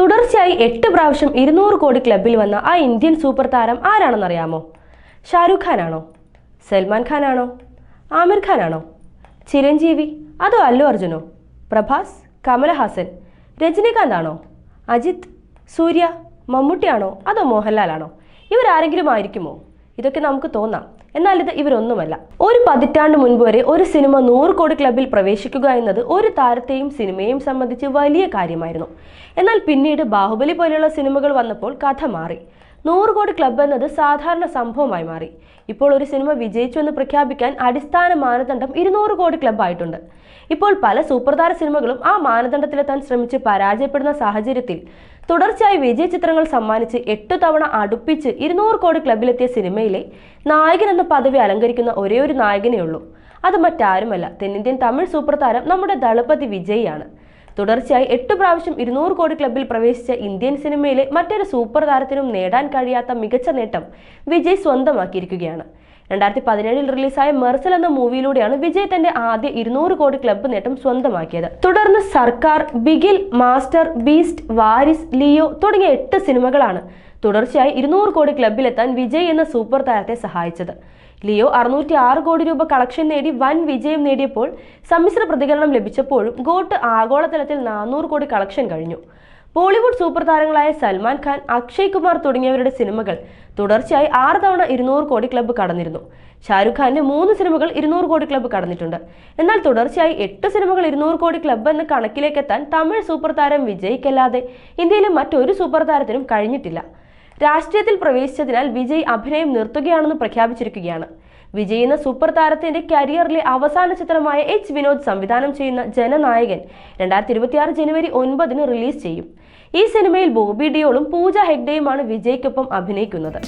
തുടർച്ചയായി എട്ട് പ്രാവശ്യം ഇരുന്നൂറ് കോടി ക്ലബിൽ വന്ന ആ ഇന്ത്യൻ സൂപ്പർ താരം ആരാണെന്നറിയാമോ? ഷാരൂഖ് ഖാനാണോ? സൽമാൻ ഖാനാണോ? ആമിർ ഖാനാണോ? ചിരഞ്ജീവി? അതോ അല്ലു അർജുനോ? പ്രഭാസ്? കമലഹാസൻ? രജനീകാന്ത് ആണോ? അജിത്? സൂര്യ? മമ്മൂട്ടിയാണോ അതോ മോഹൻലാലാണോ ഇവരാരെങ്കിലും ആയിരിക്കുമോ ഇതൊക്കെ നമുക്ക് തോന്നാം. എന്നാൽ ഇത് ഇവരൊന്നുമല്ല. ഒരു പതിറ്റാണ്ട് മുൻപ് വരെ ഒരു സിനിമ നൂറ് കോടി ക്ലബിൽ പ്രവേശിക്കുക എന്നത് ഒരു താരത്തെയും സിനിമയെയും സംബന്ധിച്ച് വലിയ കാര്യമായിരുന്നു. എന്നാൽ പിന്നീട് ബാഹുബലി പോലെയുള്ള സിനിമകൾ വന്നപ്പോൾ കഥ മാറി. നൂറ് കോടി ക്ലബ്ബ് എന്നത് സാധാരണ സംഭവമായി മാറി. ഇപ്പോൾ ഒരു സിനിമ വിജയിച്ചു എന്ന് പ്രഖ്യാപിക്കാൻ അടിസ്ഥാന മാനദണ്ഡം ഇരുന്നൂറ് കോടി ക്ലബ്ബ് ആയിട്ടുണ്ട്. ഇപ്പോൾ പല സൂപ്പർതാര സിനിമകളും ആ മാനദണ്ഡത്തിലെത്താൻ ശ്രമിച്ച് പരാജയപ്പെടുന്ന സാഹചര്യത്തിൽ തുടർച്ചയായി വിജയ ചിത്രങ്ങൾ സമ്മാനിച്ച് എട്ടു തവണ അടുപ്പിച്ച് ഇരുന്നൂറ് കോടി ക്ലബിലെത്തിയ സിനിമയിലെ നായകൻ എന്ന പദവി അലങ്കരിക്കുന്ന ഒരേ ഒരു നായകനേ ഉള്ളൂ. അത് മറ്റാരുമല്ല. തെന്നിന്ത്യൻ തമിഴ് സൂപ്പർ താരം നമ്മുടെ ദളപതി വിജയാണ് തുടർച്ചയായി എട്ട് പ്രാവശ്യം ഇരുന്നൂറ് കോടി ക്ലബിൽ പ്രവേശിച്ച ഇന്ത്യൻ സിനിമയിലെ മറ്റൊരു സൂപ്പർ താരത്തിനും നേടാൻ കഴിയാത്ത മികച്ച നേട്ടം വിജയ് സ്വന്തമാക്കിയിരിക്കുകയാണ്. രണ്ടായിരത്തി പതിനേഴിൽ റിലീസായ മെർസൽ എന്ന മൂവിയിലൂടെയാണ് വിജയ് തന്റെ ആദ്യ ഇരുന്നൂറ് കോടി ക്ലബ്ബ് നേട്ടം സ്വന്തമാക്കിയത്. തുടർന്ന് Sarkar Bigil Master Beast Varisu Leo തുടങ്ങിയ എട്ട് സിനിമകളാണ് തുടർച്ചയായി ഇരുന്നൂറ് കോടി ക്ലബിലെത്താൻ വിജയ് എന്ന സൂപ്പർ താരത്തെ സഹായിച്ചത്. ലിയോ അറുന്നൂറ്റി ആറ് കോടി രൂപ കളക്ഷൻ നേടി വൻ വിജയം നേടിയപ്പോൾ സമ്മിശ്ര പ്രതികരണം ലഭിച്ചപ്പോഴും ഗോട്ട് ആഗോളതലത്തിൽ നാനൂറ് കോടി കളക്ഷൻ കഴിഞ്ഞു. ബോളിവുഡ് സൂപ്പർ താരങ്ങളായ സൽമാൻ ഖാൻ അക്ഷയ് കുമാർ തുടങ്ങിയവരുടെ സിനിമകൾ തുടർച്ചയായി ആറ് തവണ ഇരുന്നൂറ് കോടി ക്ലബ്ബ് കടന്നിരുന്നു. ഷാരൂഖ് ഖാന്റെ മൂന്ന് സിനിമകൾ ഇരുന്നൂറ് കോടി ക്ലബ്ബ് കടന്നിട്ടുണ്ട്. എന്നാൽ തുടർച്ചയായി എട്ട് സിനിമകൾ ഇരുന്നൂറ് കോടി ക്ലബ്ബ് എന്ന കണക്കിലേക്ക് എത്താൻ തമിഴ് സൂപ്പർ താരം വിജയിക്കല്ലാതെ ഇന്ത്യയിലെ മറ്റൊരു സൂപ്പർ താരത്തിനും കഴിഞ്ഞിട്ടില്ല. രാഷ്ട്രീയത്തിൽ പ്രവേശിച്ചതിനാൽ വിജയ് അഭിനയം നിർത്തുകയാണെന്ന് പ്രഖ്യാപിച്ചിരിക്കുകയാണ്. വിജയ് എന്ന സൂപ്പർ താരത്തിന്റെ കരിയറിലെ അവസാന ചിത്രമായ എച്ച് വിനോദ് സംവിധാനം ചെയ്യുന്ന ജനനായകൻ രണ്ടായിരത്തി ഇരുപത്തിയാറ് ജനുവരി ഒൻപതിന് റിലീസ് ചെയ്യും. ഈ സിനിമയിൽ ബോബി ഡിയോളും പൂജ ഹെഗ്ഡെയുമാണ് വിജയ്ക്കൊപ്പം അഭിനയിക്കുന്നത്.